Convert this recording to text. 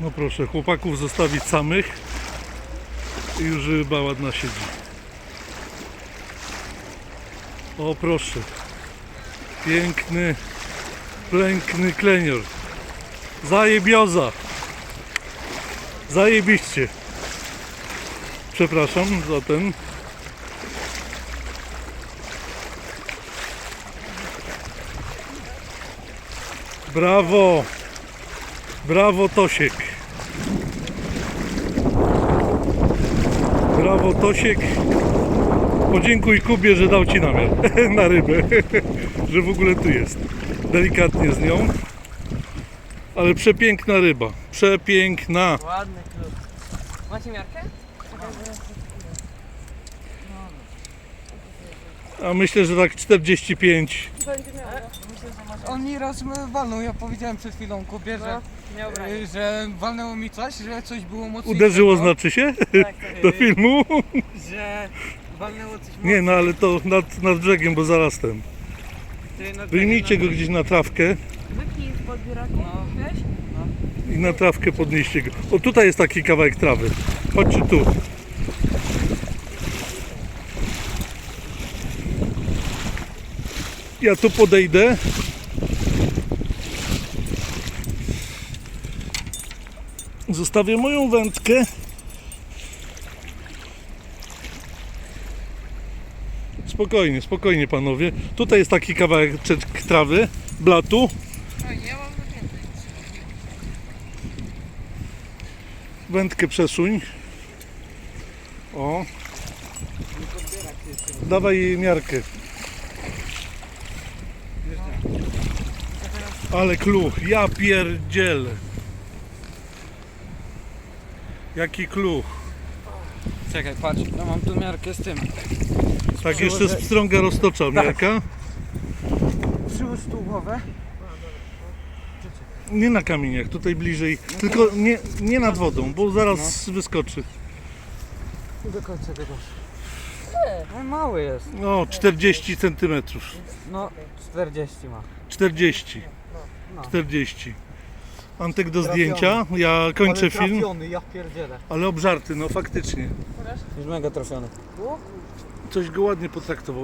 No proszę, chłopaków zostawić samych i już ryba ładna siedzi. O proszę. Piękny, piękny klenior. Zajebioza. Zajebiście. Przepraszam za ten. Brawo. Brawo Tosiek. Brawo Tosiek. Podziękuj Kubie, że dał Ci namiar na rybę, że w ogóle tu jest. Delikatnie z nią. Ale przepiękna ryba. Przepiękna. Ładny klub. Macie miarkę? A myślę, że tak 45. On mi raz m- walnął, ja powiedziałem przed chwilą Kubie, że, No, miał y, że walnęło mi coś, że coś było mocniejszego. Uderzyło znaczy się Tak, do filmu? Że walnęło coś Nie, no ale to nad, nad brzegiem, bo zaraz ten. mocniejszego. Wyjmijcie go gdzieś na trawkę z No. i na trawkę podnieście go. O, tutaj jest taki kawałek trawy. Chodźcie tu. Ja tu podejdę. Zostawię moją wędkę. Spokojnie, spokojnie panowie. Tutaj jest taki kawałek trawy, blatu. Mam Wędkę przesuń. O. Dawaj jej miarkę. Ale kluch, ja pierdzielę. Jaki kluch. Czekaj, patrz, ja mam tu miarkę z tym. Tak jeszcze z pstrąga roztocza miarka. Przyłóż tu głowę. Nie na kamieniach, tutaj bliżej. Tylko nie, nie nad wodą, bo zaraz wyskoczy. Do końca tego. No, mały jest. No, 40 centymetrów. No, 40 ma. 40. No. 40. Antek do Trafiony. zdjęcia. Ja kończę Ale film. trafiony, ja pierdzielę. Ale obżarty, no faktycznie. Już mega trafiony. Coś go ładnie potraktował.